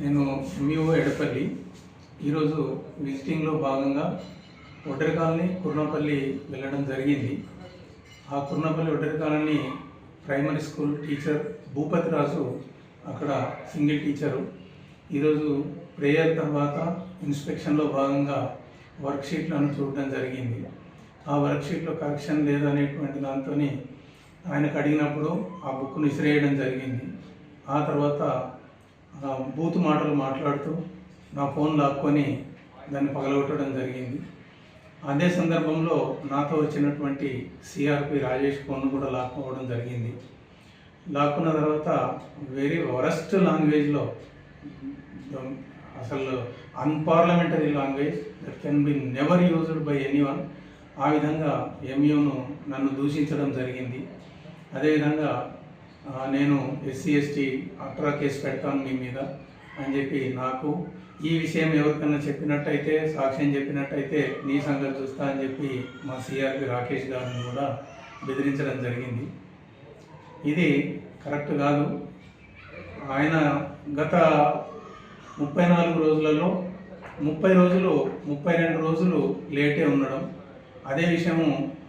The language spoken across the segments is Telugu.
నేను ఎంఈఓ ఎడపల్లి. ఈరోజు విజిటింగ్లో భాగంగా ఒడ్డరి కాలనీ కుర్నపల్లి వెళ్ళడం జరిగింది. ఆ Kurnapalli Oddari colony primary school teacher Bhupathi Raju అక్కడ సింగిల్ టీచరు. ఈరోజు ప్రేయర్ తర్వాత ఇన్స్పెక్షన్లో భాగంగా వర్క్షీట్లను చూడడం జరిగింది. ఆ వర్క్షీట్లో కరెక్షన్ లేదనేటువంటి దాంతో ఆయనకు అడిగినప్పుడు ఆ బుక్ను విసిరేయడం జరిగింది. ఆ తర్వాత బూతు మాటలు మాట్లాడుతూ నా ఫోన్ లాక్కొని దాన్ని పగలగొట్టడం జరిగింది. అదే సందర్భంలో నాతో వచ్చినటువంటి సిఆర్పి రాజేష్ ఫోన్ కూడా లాక్కోవడం జరిగింది. లాక్కున్న తర్వాత వెరీ వరస్ట్ లాంగ్వేజ్లో అసలు unparliamentary language that can be never used by anyone ఆ విధంగా ఎంయూను నన్ను దూషించడం జరిగింది. అదేవిధంగా నేను ఎస్సీ ఎస్టీ అట్రా కేసు పెడతాను మీ మీద అని చెప్పి నాకు ఈ విషయం ఎవరికైనా చెప్పినట్టయితే సాక్ష్యం చెప్పినట్టయితే నీ సంగతి చూస్తా అని చెప్పి మా సిఆర్పి రాకేష్ గారిని కూడా బెదిరించడం జరిగింది. ఇది కరెక్ట్ కాదు. ఆయన గత ముప్పై నాలుగు రోజులలో ముప్పై రోజులు ముప్పై రెండు రోజులు లేటే ఉండడం అదే విషయము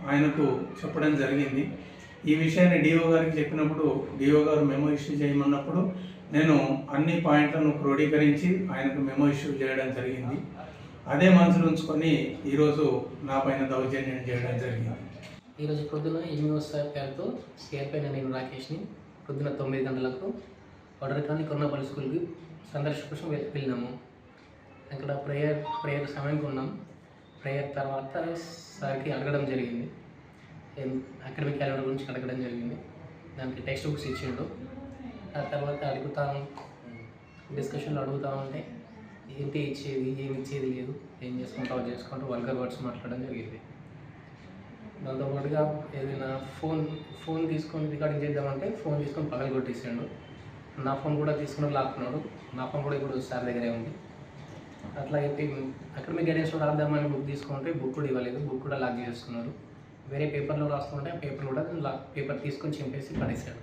ఆయనకు చెప్పడం జరిగింది. ఈ విషయాన్ని డిఓ గారికి చెప్పినప్పుడు డిఓ గారు మెమో ఇష్యూ చేయమన్నప్పుడు నేను అన్ని పాయింట్లను క్రోడీకరించి ఆయనకు మెమో ఇష్యూ చేయడం జరిగింది. అదే మనసులో ఉంచుకొని ఈరోజు నా పైన దౌర్జన్యం చేయడం జరిగింది. ఈరోజు పొద్దున ఎనిమిది సార్ గారితో స్కేర్ పైన నేను రాకేష్ని పొద్దున తొమ్మిది గంటలకు వడరకాన్ని కొన్నపల్లి స్కూల్కి సందర్శన కోసం వెళ్ళినాము. అక్కడ ప్రేయర్ ప్రేయర్ సమయానికి ఉన్నాం. ప్రేయర్ తర్వాత సార్కి అడగడం జరిగింది. అకాడమిక్ క్యాలెండర్ గురించి అడగడం జరిగింది. దానికి టెక్స్ట్ బుక్స్ ఇచ్చిండు. ఆ తర్వాత అడుగుతాను డిస్కషన్లో అడుగుతా ఉంటే ఏంటి ఇచ్చేది ఏమి ఇచ్చేది లేదు ఏం చేసుకుంటావు చేసుకుంటూ వల్గర్ వర్డ్స్ మాట్లాడడం జరిగింది. దాంతోపాటుగా ఏదైనా ఫోన్ ఫోన్ తీసుకొని రికార్డింగ్ చేద్దామంటే ఫోన్ తీసుకొని పగలు కొట్టేసాడు. నా ఫోన్ కూడా తీసుకుని లాక్కున్నాడు. నా ఫోన్ కూడా ఇప్పుడు సార్ దగ్గరే ఉంది. అట్లా చెప్పి అకాడమిక్ గైడెన్స్లో రాద్దామని బుక్ తీసుకుంటే బుక్ కూడా ఇవ్వలేదు. బుక్ కూడా లాక్ చేసేసుకున్నాడు వేరే పేపర్లో రాస్తుంటే ఆ పేపర్ కూడా పేపర్ తీసుకొని చింపేసి పడేశాడు.